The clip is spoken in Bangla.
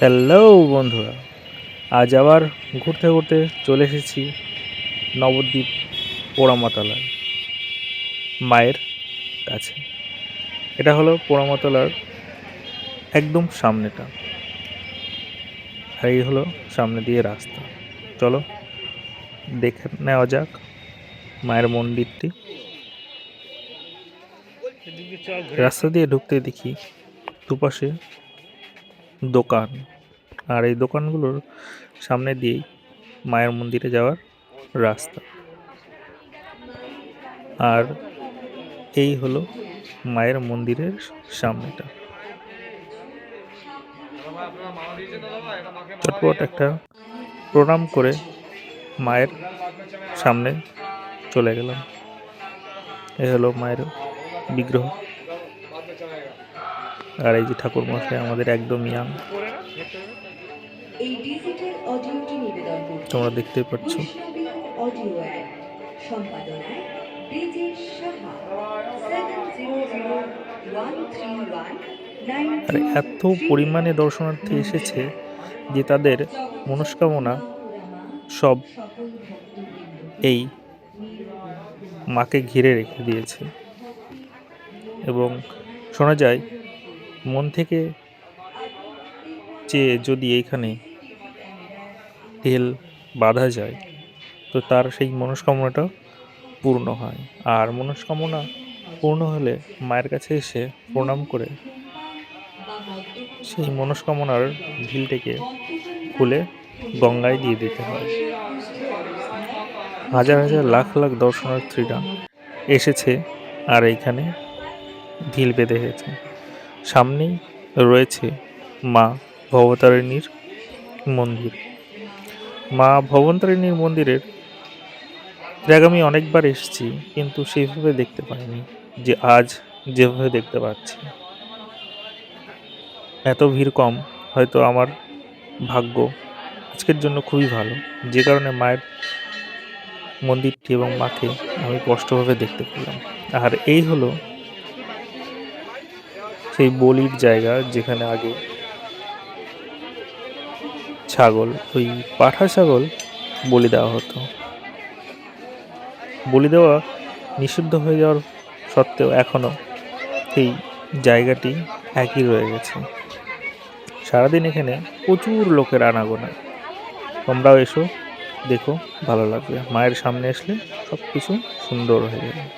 হ্যালো বন্ধুরা, আজ আবার ঘুরতে ঘুরতে চলে এসেছি নবদ্বীপ পোড়ামাতলায় মায়ের কাছে। এটা হলো পোড়ামাতলার একদম সামনেটা। এই হলো সামনে দিয়ে রাস্তা। চলো, দেখে নেওয়া যাক মায়ের মন্দিরটি। রাস্তা দিয়ে ঢুকতে দেখি দুপাশে দোকান। আর এই দোকানগুলোর সামনে দিয়েই মায়ের মন্দিরে যাওয়ার রাস্তা। আর এই হলো মায়ের মন্দিরের সামনেটা। চটপট একটা প্রণাম করে মায়ের সামনে চলে গেলাম। এ হলো মায়ের বিগ্রহ। আর এই যে ঠাকুর মশাই আমাদের একদম ইয়াং। তোমরা দেখতে পাচ্ছ। আর এত পরিমাণে দর্শনার্থী এসেছে যে তাদের মনস্কামনা সব এই মাকে ঘিরে রেখে দিয়েছে। এবং শোনা যায় মন থেকে চেয়ে যদি এইখানে তেল বাঁধা যায়, তো তার সেই মনস্কামনাটা পূর্ণ হয়। আর মনস্কামনা পূর্ণ হলে মায়ের কাছে এসে প্রণাম করে সেই মনস্কামনার ঢিলটিকে খুলে গঙ্গায় দিয়ে দিতে হয়। হাজার হাজার লাখ লাখ দর্শনার্থীরা এসেছে আর এইখানে ঢিল বেঁধে গেছে। সামনেই রয়েছে মা ভবতারিণীর মন্দির। মা ভবনতারিণীর মন্দিরের এর আমি অনেকবার এসেছি, কিন্তু সেইভাবে দেখতে পাইনি যে আজ যেভাবে দেখতে পাচ্ছি। এত ভিড় কম, হয়তো আমার ভাগ্য আজকের জন্য খুবই ভালো। যে কারণে মায়ের মন্দিরটি এবং মাকে আমি স্পষ্টভাবে দেখতে পেলাম। আর এই হলো বলির জায়গা যেখানে আগে ছাগল, ওই পাঠা ছাগল বলি দেওয়া হতো। বলি দেওয়া নিষিদ্ধ হয়ে যাওয়ার সত্ত্বেও এখনও এই জায়গাটি একই রয়ে গেছে। সারাদিন এখানে প্রচুর লোকের আনাগোনা। তোমরাও এসো, দেখো, ভালো লাগবে। মায়ের সামনে আসলে সব কিছু সুন্দর হয়ে যাবে।